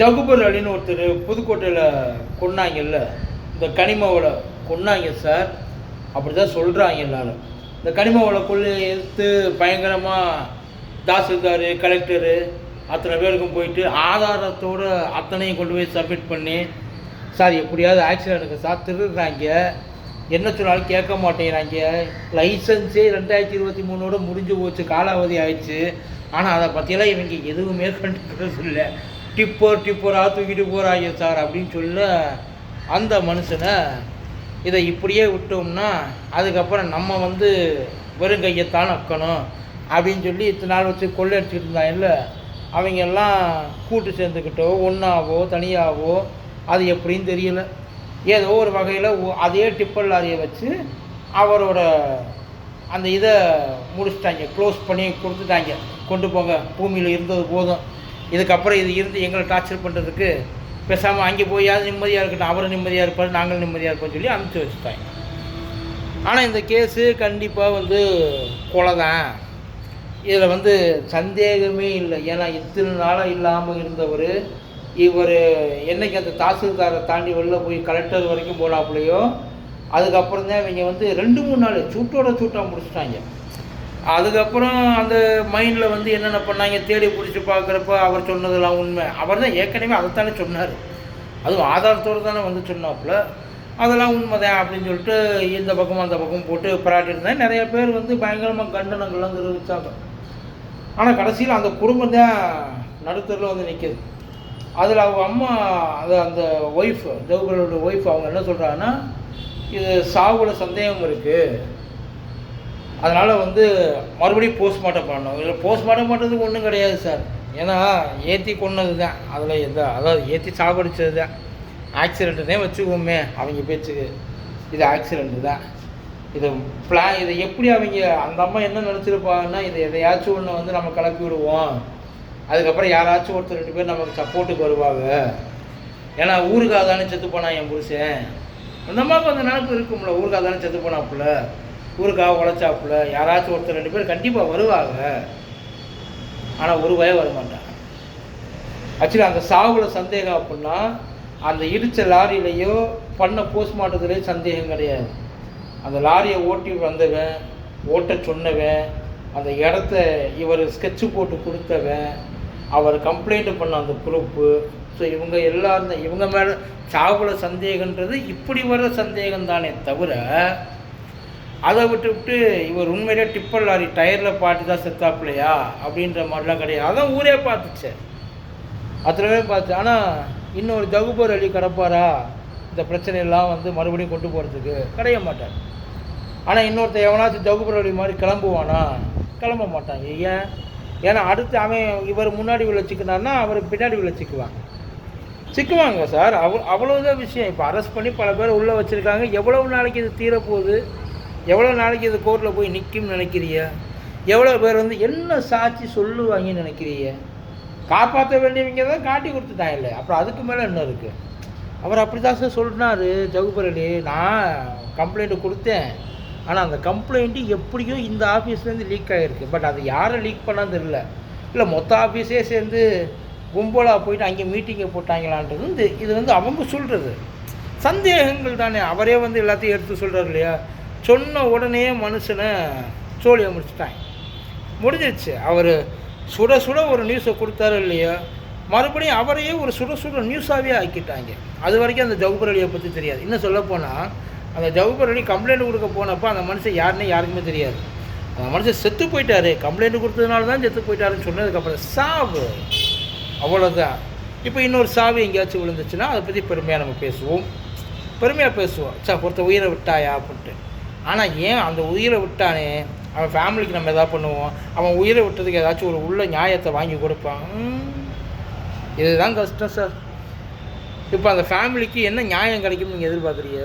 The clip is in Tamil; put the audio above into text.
ஜகுபர் அலின்னு ஒருத்தர் புதுக்கோட்டையில் கொன்னாங்கல்ல இந்த கனிமாவில் கொன்னாங்க சார். அப்படி தான் சொல்கிறாங்க எல்லாரும். இந்த கனிம கொள்ளை எடுத்து பயங்கரமாக தாசில்தார் கலெக்டரு அத்தனை பேருக்கும் போயிட்டு ஆதாரத்தோடு அத்தனையும் கொண்டு போய் சப்மிட் பண்ணி சார் எப்படியாவது ஆக்சிடென்ட்டுக்கு சார் திருடுறாங்க என்ன சொன்னாலும் கேட்க மாட்டேங்கிறாங்க. லைசன்ஸே ரெண்டாயிரத்தி இருபத்தி மூணோட முடிஞ்சு போச்சு காலாவதி ஆயிடுச்சு. ஆனால் அதை பற்றியெல்லாம் இவங்க எதுவுமே கண்டுக்கிறது இல்லை டிப்பர் டிப்பராக தூக்கிட்டு போகிறாங்க சார் அப்படின்னு சொல்ல அந்த மனுஷனை இதை இப்படியே விட்டோம்னா அதுக்கப்புறம் நம்ம வந்து வெறும் கையைத்தான் அக்கணும் அப்படின்னு சொல்லி இத்தனை நாள் வச்சு கொள்ளை அடிச்சுட்டு இருந்தாங்கல்ல அவங்க எல்லாம் கூட்டு சேர்ந்துக்கிட்டோ ஒன்றாவோ தனியாவோ அது எப்படின்னு தெரியல. ஏதோ ஒரு வகையில் அதே டிப்பர் லாரியை வச்சு அவரோட அந்த இதை முடிச்சிட்டாங்க க்ளோஸ் பண்ணி கொடுத்துட்டாங்க. கொண்டு போங்க பூமியில் இருந்தது போதும். இதுக்கப்புறம் இது இருந்து எங்களை டார்ச்சர் பண்ணுறதுக்கு பேசாமல் அங்கே போயாவது நிம்மதியாக இருக்கட்டும் அவரும் நிம்மதியாக இருப்பார் நாங்களும் நிம்மதியாக இருப்போம்னு சொல்லி அனுப்பிச்சி வச்சுட்டாங்க. ஆனால் இந்த கேஸு கண்டிப்பாக வந்து கொலை தான் இதில் வந்து சந்தேகமே இல்லை. ஏன்னா இத்தனை நாளாக இல்லாமல் இருந்தவர் இவர் என்னைக்கு அந்த தாசில்தாரை தாண்டி வெளில போய் கலெக்டர் வரைக்கும் போனாப்புலையோ அதுக்கப்புறம் தான் இவங்க வந்து ரெண்டு மூணு நாள் சூட்டோட சூட்டாக முடிச்சிட்டாங்க. அதுக்கப்புறம் அந்த மைண்டில் வந்து என்னென்ன பண்ணாங்க தேடி பிடிச்சி பார்க்குறப்ப அவர் சொன்னதெல்லாம் உண்மை. அவர் தான் ஏற்கனவே அதைத்தானே சொன்னார். அதுவும் ஆதாரத்தோடு தானே வந்து சொன்னாப்புல. அதெல்லாம் உண்மைதான் அப்படின்னு சொல்லிட்டு இந்த பக்கம் அந்த பக்கம் போட்டு பாராட்டியிருந்தேன் நிறைய பேர் வந்து பயங்கரமாக கண்டனங்கள்லாம் தெரிவித்தாங்க ஆனால் கடைசியில் அந்த குடும்பம் தான் நடுத்தரில் வந்து நிற்கிது அதில் அவங்க அம்மா அது அந்த ஒய்ஃப் ஜவுகரோட ஒய்ஃப் அவங்க என்ன சொல்கிறாங்கன்னா இது சாவில் சந்தேகம் இருக்குது அதனால் வந்து மறுபடியும் போஸ்ட்மார்ட்டம் பண்ணணும். இதில் போஸ்ட்மார்ட்டம் பண்ணுறதுக்கு ஒன்றும் கிடையாது சார் ஏன்னா ஏற்றி கொன்னது தான் அதில் எந்த அதாவது ஏற்றி சாகடிச்சது தான் ஆக்சிடென்ட்டுனே வச்சுக்கோமே அவங்க பேச்சுக்கு. இது ஆக்சிடெண்ட்டு தான். இது பிளான் இதை எப்படி அவங்க அந்த அம்மா என்ன நினச்சிருப்பாங்கன்னா இதை எதையாச்சும் ஒன்று வந்து நம்ம கிளப்பி விடுவோம். அதுக்கப்புறம் யாராச்சும் ஒருத்தர் ரெண்டு பேர் நமக்கு சப்போர்ட்டுக்கு வருவாங்க. ஏன்னா ஊருக்காக தானே செத்து போனான் என் புருஷன். அந்த அம்மாவுக்கு அந்த நினப்பு இருக்கும்ல ஊருக்காக தானே செத்து போனாப்புல. ஊருக்காக உழைச்சாப்புல யாராச்சும் ஒருத்தர் ரெண்டு பேர் கண்டிப்பாக வருவாங்க. ஆனால் ஒரு வய வர மாட்டாங்க ஆக்சுவலி அந்த சாவில் சந்தேகம் அப்படின்னா அந்த இடித்த லாரியிலையோ பண்ண போஸ்ட்மார்ட்டத்துலேயோ சந்தேகம் கிடையாது. அந்த லாரியை ஓட்டி வந்தவன் ஓட்ட சொன்னவன் அந்த இடத்த இவர் ஸ்கெட்சு போட்டு கொடுத்தவன் அவர் கம்ப்ளைண்ட் பண்ண அந்த குரூப்பு ஸோ இவங்க எல்லாரும் இவங்க மேலே சாவில் சந்தேகன்றது இப்படி வர்ற சந்தேகம் தானே தவிர அதை விட்டு விட்டு இவர் உண்மையிலே டிப்பர் லாரி டயரில் பாட்டு தான் செத்தாப்புலையா அப்படின்ற மாதிரிலாம் கிடையாது. அதான் ஊரே பார்த்துச்சு. அத்தனை பார்த்து ஆனால் இன்னொரு ஜகுபர் அலி கிடப்பாரா? இந்த பிரச்சனையெல்லாம் வந்து மறுபடியும் கொண்டு போகிறதுக்கு கிடைய மாட்டார். ஆனால் இன்னொருத்த எவனாச்சும் ஜகுபர் அலி மாதிரி கிளம்புவானா? கிளம்ப மாட்டாங்க ஏன்? ஏன்னா அடுத்து அவன் இவர் முன்னாடி உள்ள சிக்கினார்னா அவர் பின்னாடி உள்ள சிக்குவான் சிக்குவாங்க சார். அவ்வளோ அவ்வளோதான் விஷயம். இப்போ அரெஸ்ட் பண்ணி பல பேர் உள்ளே வச்சுருக்காங்க. எவ்வளவு நாளைக்கு இது தீரப்போகுது? எவ்வளோ நாளைக்கு இது கோர்ட்டில் போய் நிற்கும்னு நினைக்கிறிய? எவ்வளோ பேர் வந்து என்ன சாட்சி சொல்லுவாங்கன்னு நினைக்கிறிய? காப்பாற்ற வேண்டியவங்க தான் காட்டி கொடுத்துட்டாங்க இல்லை அப்புறம் அதுக்கு மேலே என்ன இருக்குது அவர் அப்படி தான் சார் சொன்னார் ஜவுபரலி நான் கம்ப்ளைண்ட்டு கொடுத்தேன். ஆனால் அந்த கம்ப்ளைண்ட்டு எப்படியோ இந்த ஆஃபீஸ்லேருந்து லீக் ஆகிருக்கு பட் அது யாரை லீக் பண்ணான்னு தெரியல. இல்லை மொத்த ஆஃபீஸே சேர்ந்து கும்பலாக போயிட்டு அங்கே மீட்டிங்கை போட்டாங்களான்றது வந்து இது வந்து அவங்க சொல்கிறது சந்தேகங்கள் தானே. அவரே வந்து எல்லாத்தையும் எடுத்து சொல்கிறார் இல்லையா? சொன்ன உடனே மனுஷனை சோழியை முடிச்சுட்டாங்க முடிஞ்சிருச்சு. அவர் சுட சுட ஒரு நியூஸை கொடுத்தாரு இல்லையோ மறுபடியும் அவரையே ஒரு சுட சுட நியூஸாகவே ஆக்கிட்டாங்க. அது வரைக்கும் அந்த ஜவுபர் அலியை பற்றி தெரியாது. இன்னும் சொல்லப்போனால் அந்த ஜவுபர் அலி கம்ப்ளைண்ட் கொடுக்க போனப்போ அந்த மனுஷன் யாருன்னே யாருக்குமே தெரியாது. அந்த மனுஷன் செத்து போயிட்டாரு. கம்ப்ளைண்ட் கொடுத்ததுனால தான் செத்து போயிட்டாருன்னு சொன்னதுக்கப்புறம் சாவு. அவ்வளோதான் இப்போ இன்னொரு சாவு எங்கேயாச்சும் விழுந்துச்சுன்னா அதை பற்றி பெருமையாக நம்ம பேசுவோம். பெருமையாக பேசுவோம். சா பொறுத்த உயிரை விட்டாயா அப்படின்ட்டு. ஆனால் ஏன் அந்த உயிரை விட்டானே? அவன் ஃபேமிலிக்கு நம்ம எதாவது பண்ணுவோம். அவன் உயிரை விட்டதுக்கு ஏதாச்சும் ஒரு உள்ள நியாயத்தை வாங்கி கொடுப்பான். இதுதான் கஷ்டம் சார் இப்போ அந்த ஃபேமிலிக்கு என்ன நியாயம் கிடைக்கும்னு நீங்கள் எதிர்பார்க்குறீங்க?